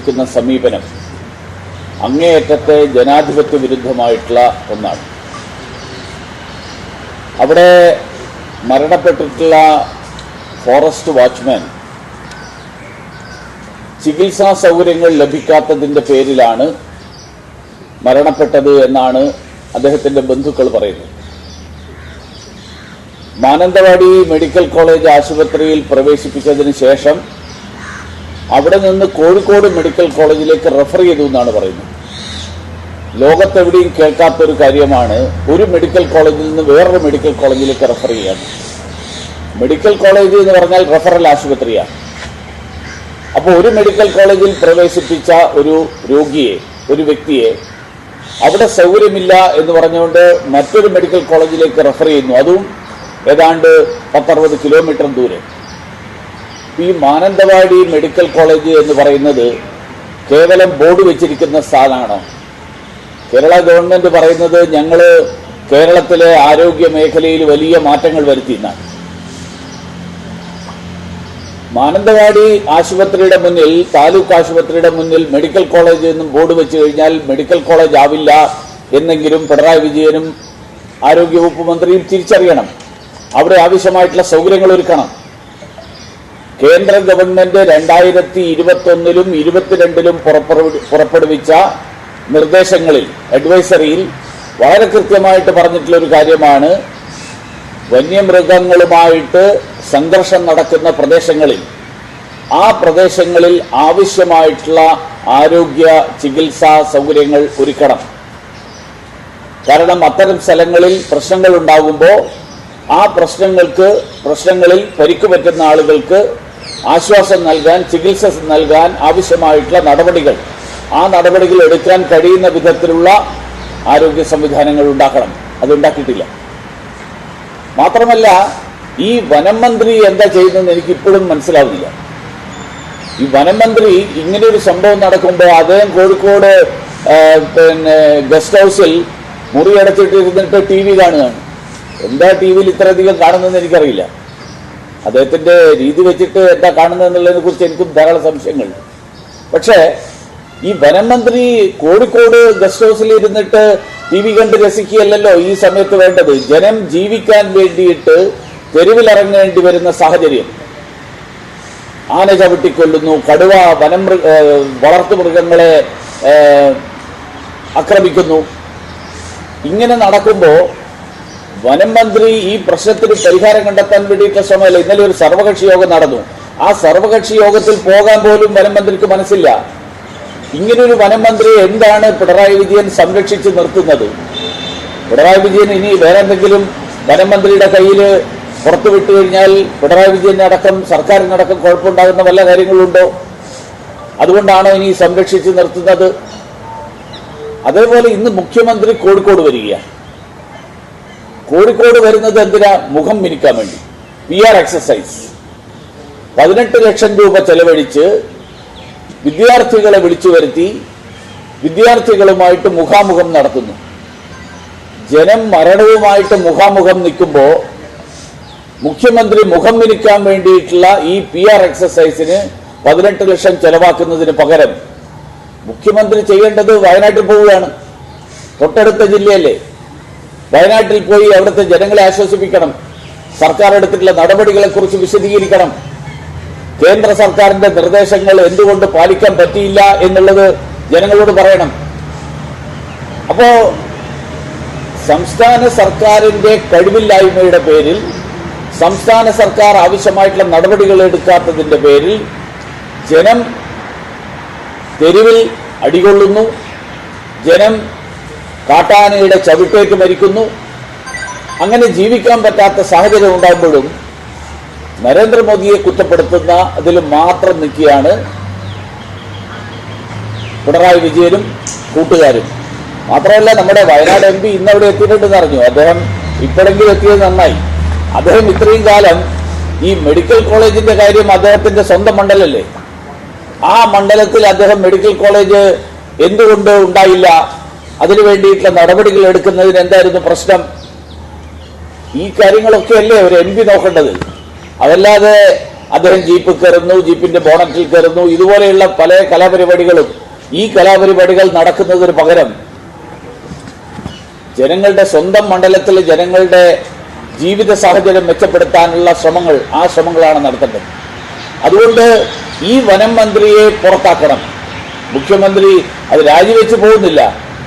സ്വീകരിച്ചിരിക്കുന്ന സമീപനം അങ്ങേയറ്റത്തെ ജനാധിപത്യ വിരുദ്ധമായിട്ടുള്ള ഒന്നാണ്. അവിടെ മരണപ്പെട്ടിട്ടുള്ള ഫോറസ്റ്റ് വാച്ച്മാൻ ചികിത്സാ സൗകര്യങ്ങൾ ലഭിക്കാത്തതിന്റെ പേരിലാണ് മരണപ്പെട്ടത് എന്നാണ് അദ്ദേഹത്തിന്റെ ബന്ധുക്കൾ പറയുന്നത്. മാനന്തവാടി മെഡിക്കൽ കോളേജ് ആശുപത്രിയിൽ പ്രവേശിപ്പിച്ചതിന് ശേഷം അവിടെ നിന്ന് കോഴിക്കോട് മെഡിക്കൽ കോളേജിലേക്ക് റെഫർ ചെയ്തു എന്നാണ് പറയുന്നത്. ലോകത്തെവിടെയും കേൾക്കാത്ത ഒരു കാര്യമാണ് ഒരു മെഡിക്കൽ കോളേജിൽ നിന്ന് വേറൊരു മെഡിക്കൽ കോളേജിലേക്ക് റെഫർ ചെയ്യാൻ മെഡിക്കൽ കോളേജ് എന്ന് പറഞ്ഞാൽ റെഫറൽ ആശുപത്രിയാണ്. അപ്പോൾ ഒരു മെഡിക്കൽ കോളേജിൽ പ്രവേശിപ്പിച്ച ഒരു രോഗിയെ ഒരു വ്യക്തിയെ അവിടെ സൗകര്യമില്ല എന്ന് പറഞ്ഞുകൊണ്ട് മറ്റൊരു മെഡിക്കൽ കോളേജിലേക്ക് റെഫർ ചെയ്യുന്നു. അതും ഏതാണ്ട് പത്തറുപത് കിലോമീറ്റർ ദൂരെ. ഈ മാനന്തവാടി മെഡിക്കൽ കോളേജ് എന്ന് പറയുന്നത് കേവലം ബോർഡ് വെച്ചിരിക്കുന്ന സ്ഥാനമാണോ കേരള ഗവൺമെന്റ് പറയുന്നത് ഞങ്ങൾ കേരളത്തിലെ ആരോഗ്യ മേഖലയിൽ വലിയ മാറ്റങ്ങൾ വരുത്തിയെന്നാണ് മാനന്തവാടി ആശുപത്രിയുടെ മുന്നിൽ താലൂക്ക് ആശുപത്രിയുടെ മുന്നിൽ മെഡിക്കൽ കോളേജ് എന്നും ബോർഡ് വെച്ച് കഴിഞ്ഞാൽ മെഡിക്കൽ കോളേജ് ആവില്ല എന്നെങ്കിലും പിണറായി വിജയനും ആരോഗ്യവകുപ്പ് മന്ത്രിയും തിരിച്ചറിയണം. അവിടെ ആവശ്യമായിട്ടുള്ള സൗകര്യങ്ങൾ ഒരുക്കണം. കേന്ദ്ര ഗവൺമെന്റ് രണ്ടായിരത്തി ഇരുപത്തൊന്നിലും ഇരുപത്തിരണ്ടിലും പുറപ്പെടുവി- പുറപ്പെടുവിച്ച നിർദ്ദേശങ്ങളിൽ അഡ്വൈസറിയിൽ വളരെ കൃത്യമായിട്ട് പറഞ്ഞിട്ടുള്ള ഒരു കാര്യമാണ്. വന്യമൃഗങ്ങളുമായിട്ട് സംഘർഷം നടക്കുന്ന പ്രദേശങ്ങളിൽ ആ പ്രദേശങ്ങളിൽ ആവശ്യമായിട്ടുള്ള ആരോഗ്യ ചികിത്സാ സൗകര്യങ്ങൾ ഒരുക്കണം. കാരണം അത്തരം സ്ഥലങ്ങളിൽ പ്രശ്നങ്ങൾ ഉണ്ടാകുമ്പോൾ ആ പ്രശ്നങ്ങൾക്ക് പ്രശ്നങ്ങളിൽ പരിക്കു പറ്റുന്ന ആളുകൾക്ക് ആശ്വാസം നൽകാൻ ചികിത്സ നൽകാൻ ആവശ്യമായിട്ടുള്ള നടപടികൾ. ആ നടപടികൾ എടുക്കാൻ കഴിയുന്ന വിധത്തിലുള്ള ആരോഗ്യ സംവിധാനങ്ങൾ ഉണ്ടാക്കണം. അതുണ്ടാക്കിയിട്ടില്ല മാത്രമല്ല ഈ വനം മന്ത്രി എന്താ ചെയ്യുന്നതെന്ന് എനിക്ക് ഇപ്പോഴും മനസ്സിലാവുന്നില്ല. ഈ വനം മന്ത്രി ഇങ്ങനെ ഒരു സംഭവം നടക്കുമ്പോൾ അദ്ദേഹം കോഴിക്കോട് പിന്നെ ഗസ്റ്റ് ഹൗസിൽ മുറി അടച്ചിട്ട് ഇരുന്നിട്ട് ടി വി കാണുകയാണ്. എന്താ ടി വിയിൽ ഇത്രയധികം കാണുന്നതെന്ന് എനിക്കറിയില്ല. അദ്ദേഹത്തിന്റെ രീതി വെച്ചിട്ട് എന്താ കാണുന്നത് എന്നുള്ളതിനെ കുറിച്ച് എനിക്കും ധാരാളം സംശയങ്ങൾ. പക്ഷേ ഈ വനം മന്ത്രി കോഴിക്കോട് ഗസ്റ്റ് ഹൗസിൽ ഇരുന്നിട്ട് ടി വി കണ്ട് രസിക്കുകയല്ലല്ലോ ഈ സമയത്ത് വേണ്ടത്. ജനം ജീവിക്കാൻ വേണ്ടിയിട്ട് തെരുവിലിറങ്ങേണ്ടി വരുന്ന സാഹചര്യം. ആന ചവിട്ടിക്കൊല്ലുന്നു കടുവ വനം വളർത്തു മൃഗങ്ങളെ വളർത്തുമൃഗങ്ങളെ ആക്രമിക്കുന്നു. ഇങ്ങനെ നടക്കുമ്പോൾ വനം മന്ത്രി ഈ പ്രശ്നത്തിന് പരിഹാരം കണ്ടെത്താൻ വേണ്ടിയിട്ടുള്ള ശ്രമമല്ല. ഇന്നലെ ഒരു സർവകക്ഷി യോഗം നടന്നു. ആ സർവകക്ഷി യോഗത്തിൽ പോകാൻ പോലും വനം മന്ത്രിക്ക് മനസ്സില്ല. ഇങ്ങനൊരു വനം മന്ത്രി എന്താണ് പിണറായി വിജയൻ സംരക്ഷിച്ച് നിർത്തുന്നത്? പിണറായി വിജയൻ ഇനി വേറെ എന്തെങ്കിലും വനം മന്ത്രിയുടെ കയ്യിൽ പുറത്തുവിട്ടു കഴിഞ്ഞാൽ പിണറായി വിജയനടക്കം സർക്കാരിനടക്കം കുഴപ്പമുണ്ടാകുന്ന വല്ല കാര്യങ്ങളുണ്ടോ? അതുകൊണ്ടാണോ ഇനി സംരക്ഷിച്ച് നിർത്തുന്നത്? അതേപോലെ ഇന്ന് മുഖ്യമന്ത്രി കോഴിക്കോട് വരികയാണ്. കോഴിക്കോട് വരുന്നത് എന്തിനാ മുഖം മിനിക്കാൻ വേണ്ടി? പി ആർ എക്സസൈസ് പതിനെട്ട് ലക്ഷം രൂപ ചെലവഴിച്ച് വിദ്യാർത്ഥികളെ വിളിച്ചു വരുത്തി വിദ്യാർത്ഥികളുമായിട്ട് മുഖാമുഖം നടത്തുന്നു. ജനം മരണവുമായിട്ട് മുഖാമുഖം നിൽക്കുമ്പോൾ മുഖ്യമന്ത്രി മുഖം മിനിക്കാൻ വേണ്ടിയിട്ടുള്ള ഈ പി ആർ എക്സസൈസിന് പതിനെട്ട് ലക്ഷം ചെലവാക്കുന്നതിന് പകരം മുഖ്യമന്ത്രി ചെയ്യേണ്ടത് വയനാട്ടിൽ പോവുകയാണ്. തൊട്ടടുത്ത ജില്ലയല്ലേ? വയനാട്ടിൽ പോയി അവിടുത്തെ ജനങ്ങളെ ആശ്വസിപ്പിക്കണം. സർക്കാർ എടുത്തിട്ടുള്ള നടപടികളെക്കുറിച്ച് വിശദീകരിക്കണം. കേന്ദ്ര സർക്കാരിന്റെ നിർദ്ദേശങ്ങൾ എന്തുകൊണ്ട് പാലിക്കാൻ പറ്റിയില്ല എന്നുള്ളത് ജനങ്ങളോട് പറയണം. അപ്പോ സംസ്ഥാന സർക്കാരിന്റെ കഴിവില്ലായ്മയുടെ പേരിൽ സംസ്ഥാന സർക്കാർ ആവശ്യമായിട്ടുള്ള നടപടികൾ എടുക്കാത്തതിന്റെ പേരിൽ ജനം തെരുവിൽ അടികൊള്ളുന്നു. ജനം കാട്ടാനയുടെ ചവിട്ടേറ്റ് മരിക്കുന്നു. അങ്ങനെ ജീവിക്കാൻ പറ്റാത്ത സാഹചര്യം ഉണ്ടാകുമ്പോഴും നരേന്ദ്രമോദിയെ കുറ്റപ്പെടുത്തുന്ന അതിൽ മാത്രം നിൽക്കുകയാണ് പിണറായി വിജയനും കൂട്ടുകാരും. മാത്രമല്ല നമ്മുടെ വയനാട് എം പി ഇന്നവിടെ എത്തിയിട്ടുണ്ടെന്ന് അറിഞ്ഞു. അദ്ദേഹം ഇപ്പോഴെങ്കിലും എത്തിയത് നന്നായി. അദ്ദേഹം ഇത്രയും കാലം ഈ മെഡിക്കൽ കോളേജിന്റെ കാര്യം അദ്ദേഹത്തിന്റെ സ്വന്തം മണ്ഡലല്ലേ? ആ മണ്ഡലത്തിൽ അദ്ദേഹം മെഡിക്കൽ കോളേജ് എന്തുകൊണ്ട് ഉണ്ടായില്ല? അതിനു വേണ്ടിയിട്ടുള്ള നടപടികൾ എടുക്കുന്നതിന് എന്തായിരുന്നു പ്രശ്നം? ഈ കാര്യങ്ങളൊക്കെ അല്ലേ ഒരു എം പി നോക്കേണ്ടത്. അതല്ലാതെ അദ്ദേഹം ജീപ്പ് കയറുന്നു ജീപ്പിന്റെ ബോണറ്റിൽ കയറുന്നു ഇതുപോലെയുള്ള പല കലാപരിപാടികളും ഈ കലാപരിപാടികൾ നടക്കുന്നതിന് പകരം ജനങ്ങളുടെ സ്വന്തം മണ്ഡലത്തിലെ ജനങ്ങളുടെ ജീവിത സാഹചര്യം മെച്ചപ്പെടുത്താനുള്ള ശ്രമങ്ങൾ ആ ശ്രമങ്ങളാണ് നടത്തേണ്ടത്. അതുകൊണ്ട് ഈ വനം മന്ത്രിയെ പുറത്താക്കണം. മുഖ്യമന്ത്രി അത് രാജിവെച്ച് പോകുന്നില്ല.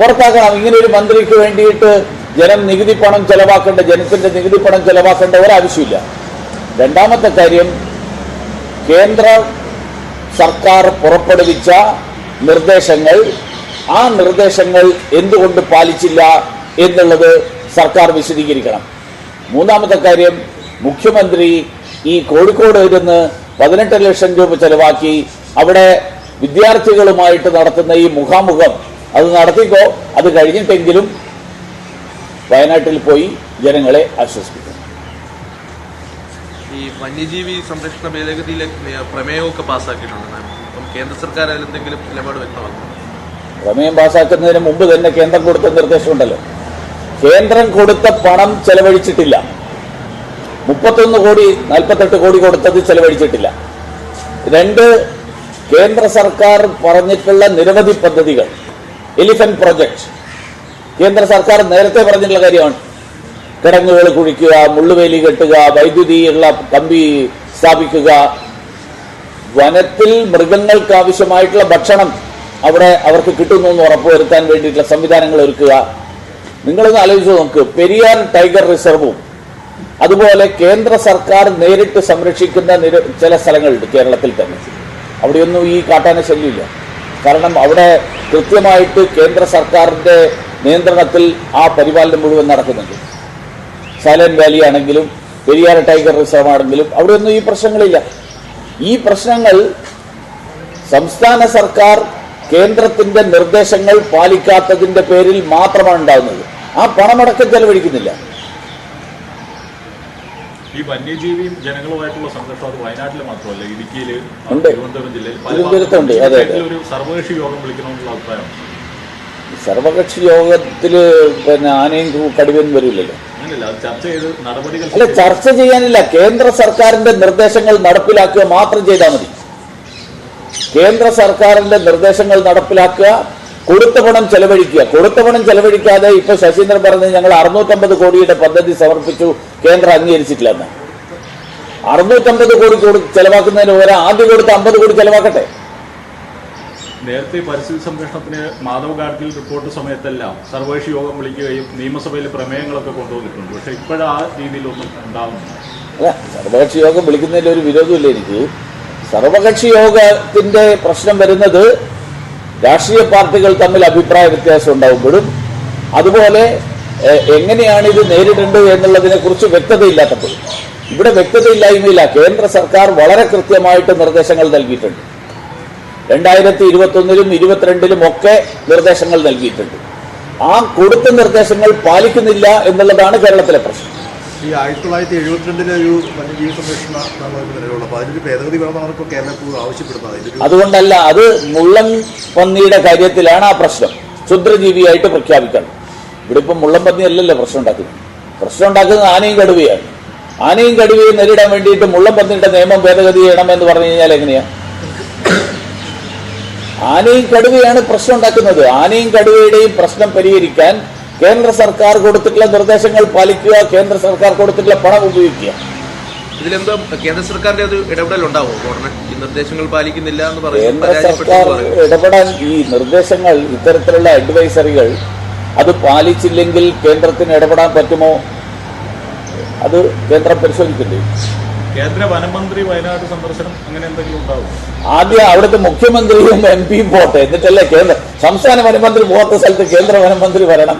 പുറത്താക്കണം. ഇങ്ങനെ ഒരു മന്ത്രിക്ക് വേണ്ടിയിട്ട് ജനം നികുതി പണം ചെലവാക്കേണ്ട ജനത്തിന്റെ നികുതി പണം ചെലവാക്കേണ്ട ഒരാവശ്യമില്ല. രണ്ടാമത്തെ കാര്യം കേന്ദ്ര സർക്കാർ പുറപ്പെടുവിച്ച നിർദ്ദേശങ്ങൾ ആ നിർദ്ദേശങ്ങൾ എന്തുകൊണ്ട് പാലിച്ചില്ല എന്നുള്ളത് സർക്കാർ വിശദീകരിക്കണം. മൂന്നാമത്തെ കാര്യം മുഖ്യമന്ത്രി ഈ കോഴിക്കോട് ഇരുന്ന് പതിനെട്ട് ലക്ഷം രൂപ ചെലവാക്കി അവിടെ വിദ്യാർത്ഥികളുമായിട്ട് നടത്തുന്ന ഈ മുഖാമുഖം അത് നടത്തിക്കോ. അത് കഴിഞ്ഞിട്ടെങ്കിലും വയനാട്ടിൽ പോയി ജനങ്ങളെ ആശ്വസിപ്പിക്കും. ഈ വന്യജീവി സംരക്ഷണ ഭേദഗതിയിലെ പ്രമേയമൊക്കെ പാസ്സാക്കിയിട്ടുണ്ട് അപ്പം കേന്ദ്ര സർക്കാർ അതിലെന്തെങ്കിലും നിലപാട് വ്യക്തമാക്കും പ്രമേയം പാസാക്കുന്നതിന് മുമ്പ് തന്നെ കേന്ദ്രം കൊടുത്ത നിർദ്ദേശമുണ്ടല്ലോ. കേന്ദ്രം കൊടുത്ത പണം ചെലവഴിച്ചിട്ടില്ല. മുപ്പത്തൊന്ന് കോടി നാൽപ്പത്തെട്ട് കോടി കൊടുത്തത് ചെലവഴിച്ചിട്ടില്ല. രണ്ട് കേന്ദ്ര സർക്കാർ പറഞ്ഞിട്ടുള്ള നിരവധി പദ്ധതികൾ എലിഫന്റ് പ്രൊജക്ട് കേന്ദ്ര സർക്കാർ നേരത്തെ പറഞ്ഞിട്ടുള്ള കാര്യമാണ്. കിടങ്ങുകൾ കുഴിക്കുക മുള്ളുവേലി കെട്ടുക വൈദ്യുതിയുള്ള കമ്പി സ്ഥാപിക്കുക. വനത്തിൽ മൃഗങ്ങൾക്ക് ആവശ്യമായിട്ടുള്ള ഭക്ഷണം അവിടെ അവർക്ക് കിട്ടുന്നു എന്ന് ഉറപ്പുവരുത്താൻ വേണ്ടിയിട്ടുള്ള സംവിധാനങ്ങൾ ഒരുക്കുക. നിങ്ങളൊന്ന് ആലോചിച്ച് നോക്ക്. പെരിയാർ ടൈഗർ റിസർവും അതുപോലെ കേന്ദ്ര സർക്കാർ നേരിട്ട് സംരക്ഷിക്കുന്ന ചില സ്ഥലങ്ങളുണ്ട് കേരളത്തിൽ തന്നെ. അവിടെയൊന്നും ഈ കാട്ടാന ശല്യമില്ല. കാരണം അവിടെ കൃത്യമായിട്ട് കേന്ദ്ര സർക്കാരിന്റെ നിയന്ത്രണത്തിൽ ആ പരിപാലനം മുഴുവൻ നടക്കുന്നുണ്ട്. സൈലന്റ് വാലി ആണെങ്കിലും പെരിയാർ ടൈഗർ റിസർവ് ആണെങ്കിലും അവിടെയൊന്നും ഈ പ്രശ്നങ്ങളില്ല. ഈ പ്രശ്നങ്ങൾ സംസ്ഥാന സർക്കാർ കേന്ദ്രത്തിന്റെ നിർദ്ദേശങ്ങൾ പാലിക്കാത്തതിന്റെ പേരിൽ മാത്രമാണ് ഉണ്ടാകുന്നത്. ആ പണമടക്കം ചെലവഴിക്കുന്നില്ല. ഈ വന്യജീവി ജനങ്ങളുമായിട്ടുള്ള സംഘർഷം അത് വയനാട്ടിൽ മാത്രമല്ല ഇടുക്കിയിൽ. തിരുവനന്തപുരം ജില്ലയിൽ പല. ഒരു സർവകക്ഷി യോഗം വിളിക്കണമെന്നുള്ള അഭിപ്രായം. സർവകക്ഷി യോഗത്തിൽ പിന്നെ ആനയും കടുവയും വരില്ലല്ലോ. അല്ല ചർച്ച ചെയ്യാനില്ല. കേന്ദ്ര സർക്കാരിന്റെ നിർദ്ദേശങ്ങൾ നടപ്പിലാക്കുക മാത്രം ചെയ്താൽ മതി. കേന്ദ്ര സർക്കാരിന്റെ നിർദ്ദേശങ്ങൾ നടപ്പിലാക്കുക കൊടുത്ത പണം ചെലവഴിക്കുക. കൊടുത്ത പണം ചെലവഴിക്കാതെ ഇപ്പൊ ശശീന്ദ്രൻ പറഞ്ഞത് ഞങ്ങൾ അറുന്നൂറ്റമ്പത് കോടിയുടെ പദ്ധതി സമർപ്പിച്ചു കേന്ദ്രം അംഗീകരിച്ചിട്ടില്ലെന്ന് അറുന്നൂറ്റമ്പത് കോടി കൊടു- ചെലവാക്കുന്നതിന് പകരം ആദ്യം കൊടുത്ത് അമ്പത് കോടി ചെലവാക്കട്ടെ. നേരത്തെ പരിസ്ഥിതി സംരക്ഷണത്തിന് മാധവ് ഗാഡ്ഗിൽ റിപ്പോർട്ട് സമയത്തെല്ലാം സർവകക്ഷി യോഗം വിളിക്കുകയും നിയമസഭയിൽ പ്രമേയങ്ങളൊക്കെ കൊണ്ടുവന്നിട്ടുണ്ട്. പക്ഷേ ഇപ്പോഴാ രീതിയിലൊന്നും ഉണ്ടാവുന്നില്ല. അല്ല സർവകക്ഷി യോഗം വിളിക്കുന്നതിൽ ഒരു വിരോധമില്ല എനിക്ക്. സർവകക്ഷി യോഗത്തിന്റെ പ്രശ്നം വരുന്നത് രാഷ്ട്രീയ പാർട്ടികൾ തമ്മിൽ അഭിപ്രായ വ്യത്യാസം ഉണ്ടാകുമ്പോഴും അതുപോലെ എങ്ങനെയാണ് ഇത് നേരിടേണ്ടത് എന്നുള്ളതിനെ കുറിച്ച് വ്യക്തതയില്ലാത്തപ്പോൾ ഇവിടെ വ്യക്തതയില്ലായ്മയില്ല കേന്ദ്ര സർക്കാർ വളരെ കൃത്യമായിട്ട് നിർദ്ദേശങ്ങൾ നൽകിയിട്ടുണ്ട്. രണ്ടായിരത്തി ഇരുപത്തി ഒന്നിലും ഇരുപത്തിരണ്ടിലും ഒക്കെ നിർദ്ദേശങ്ങൾ നൽകിയിട്ടുണ്ട്. ആ കൊടുത്ത നിർദ്ദേശങ്ങൾ പാലിക്കുന്നില്ല എന്നുള്ളതാണ് കേരളത്തിലെ പ്രശ്നം. ഈ ആയിരത്തി തൊള്ളായിരത്തി എഴുപത്തിരണ്ടിലെ ഒരു വന്യജീവി സംരക്ഷണ നിലവിലുള്ളത് അപ്പോൾ അതിലൊരു ഭേദഗതി വേണമെന്നാണ് ഇപ്പോൾ കേരളത്തിൽ ആവശ്യപ്പെടുന്നത് അതുകൊണ്ടല്ല അത് മുള്ളൻ പന്നിയുടെ കാര്യത്തിലാണ് ആ പ്രശ്നം. ക്ഷുദ്രജീവിയായിട്ട് പ്രഖ്യാപിക്കണം. ഇവിടെ ഇപ്പം മുള്ളൻ പന്നി അല്ലല്ലോ പ്രശ്നം ഉണ്ടാക്കുന്നത്. പ്രശ്നം ഉണ്ടാക്കുന്നത് ആനയും കടുവയാണ്. ആനയും കടുവയും നേരിടാൻ വേണ്ടിയിട്ട് മുള്ളൻ പന്നിയുടെ നിയമം ഭേദഗതി ചെയ്യണമെന്ന് പറഞ്ഞു കഴിഞ്ഞാൽ എങ്ങനെയാ? ആനയും കടുവയാണ് പ്രശ്നം ഉണ്ടാക്കുന്നത്. ആനയും കടുവയുടെയും പ്രശ്നം പരിഹരിക്കാൻ കേന്ദ്ര സർക്കാർ കൊടുത്തിട്ടുള്ള നിർദ്ദേശങ്ങൾ പാലിക്കുക കേന്ദ്ര സർക്കാർ കൊടുത്തിട്ടുള്ള പണം ഉപയോഗിക്കുക. ഇതിലെന്തോ കേന്ദ്ര സർക്കാരിന്റെ ഒരു ഇടപെടൽ ഉണ്ടാവോ? ഉടനെ ഈ നിർദ്ദേശങ്ങൾ പാലിക്കുന്നില്ല എന്ന് പറയുന്നത് കേന്ദ്ര സർക്കാർ ഇടപെടാൻ ഈ നിർദ്ദേശങ്ങൾ ഇത്തരത്തിലുള്ള അഡ്വൈസറികൾ അത് പാലിച്ചില്ലെങ്കിൽ കേന്ദ്രത്തിന് ഇടപെടാൻ പറ്റുമോ? അത് കേന്ദ്രം പരിശോധിക്കില്ലേ കേന്ദ്ര വനമന്ത്രി വയനാട് സന്ദർശനം അങ്ങനെ എന്തെങ്കിലും ഉണ്ടാവും? ആദ്യം അവിടുത്തെ മുഖ്യമന്ത്രിയും എം പിയും പോട്ടെ. എന്നിട്ടല്ലേ കേന്ദ്ര സംസ്ഥാന വനമന്ത്രി പോകാത്ത സ്ഥലത്ത് കേന്ദ്ര വനമന്ത്രി വരണം.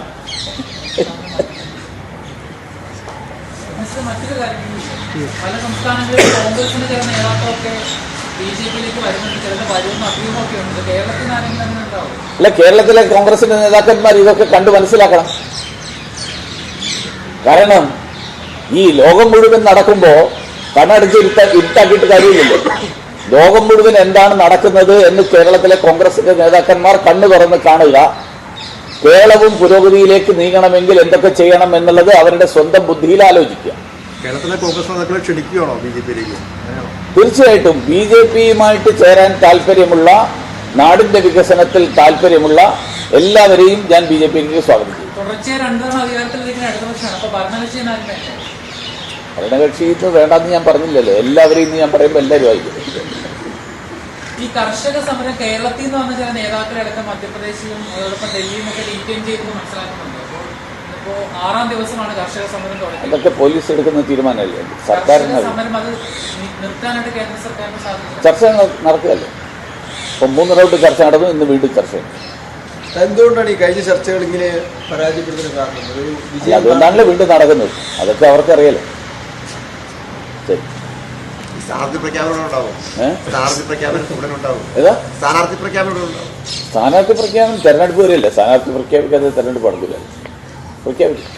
പല സംസ്ഥാനങ്ങളിലും കോൺഗ്രസിന് ചില നേതാക്കളൊക്കെ അല്ല കേരളത്തിലെ കോൺഗ്രസിന്റെ നേതാക്കന്മാർ ഇതൊക്കെ കണ്ടു മനസ്സിലാക്കണം. കാരണം ഈ ലോകം മുഴുവൻ നടക്കുമ്പോ കണ്ണടച്ച് ഇരുത്ത ഇരുട്ടാക്കിയിട്ട് കാര്യമില്ലല്ലോ. ലോകം മുഴുവൻ എന്താണ് നടക്കുന്നത് എന്ന് കേരളത്തിലെ കോൺഗ്രസിന്റെ നേതാക്കന്മാർ കണ്ണു തുറന്ന് കാണുക. കേരളവും പുരോഗതിയിലേക്ക് നീങ്ങണമെങ്കിൽ എന്തൊക്കെ ചെയ്യണം എന്നുള്ളത് അവരുടെ സ്വന്തം ബുദ്ധിയിൽ ആലോചിക്കുക. കേരളത്തിലെ കോൺഗ്രസ് നേതാക്കളെ ക്ഷണിക്കുകയാണോ ബി ജെ പിയിലേക്ക്? തീർച്ചയായിട്ടും ബി ജെ പിയുമായിട്ട് ചേരാൻ താല്പര്യമുള്ള നാടിന്റെ വികസനത്തിൽ താല്പര്യമുള്ള എല്ലാവരെയും ഞാൻ ബി ജെ പിയിലേക്ക് സ്വാഗതം ചെയ്യും തുടർച്ചയായി രണ്ടു തവണ അധികാരത്തിലിരിക്കുന്ന ഇടതുപക്ഷമാണ്. അപ്പൊ ഭരണകക്ഷി വേണ്ടെന്ന് ഞാൻ പറഞ്ഞില്ലല്ലോ. എല്ലാവരെയും ഞാൻ പറയുമ്പോൾ എല്ലാവരും ആയിരിക്കും. ഈ കർഷക സമരം കേരളത്തിൽ നിന്ന് വന്ന ചില നേതാക്കളടക്കം മധ്യപ്രദേശിലും അതോടൊപ്പം ഡൽഹിയും ഒക്കെ ഡീറ്റെയിൻ ചെയ്തെന്ന് മനസ്സിലാക്കുന്നുണ്ട്. അപ്പോൾ ഇപ്പോ ആറാം ദിവസമാണ് കർഷക സമരം തുടങ്ങിയത്. അതൊക്കെ പോലീസ് എടുക്കുന്ന തീരുമാനമല്ലേ? സർക്കാരിന് സമരം അത് നി- നിർത്താനായിട്ട് കേന്ദ്ര സർക്കാരിന് ചർച്ച നട- നടക്കുകയല്ലേ ഇപ്പം മൂന്ന് റൗണ്ട് ചർച്ച നടന്നു ഇന്ന് വീണ്ടും ചർച്ച എന്തുകൊണ്ടാണ് ഈ കഴിഞ്ഞ ചർച്ചകൾ ഇങ്ങനെ പരാജയപ്പെടുന്നതിന് കാരണം? ഒരു അല്ല, വിജയം അതുകൊണ്ടാണല്ലോ വീണ്ടും നടക്കുന്നത്. അതൊക്കെ അവർക്കറിയാലോ. ശരി. സ്ഥാനാർത്ഥി പ്രഖ്യാപനം തെരഞ്ഞെടുപ്പ് വരെയല്ല. സ്ഥാനാർത്ഥി പ്രഖ്യാപിക്കാതെ തെരഞ്ഞെടുപ്പ് നടക്കില്ല. പ്രഖ്യാപിക്കും.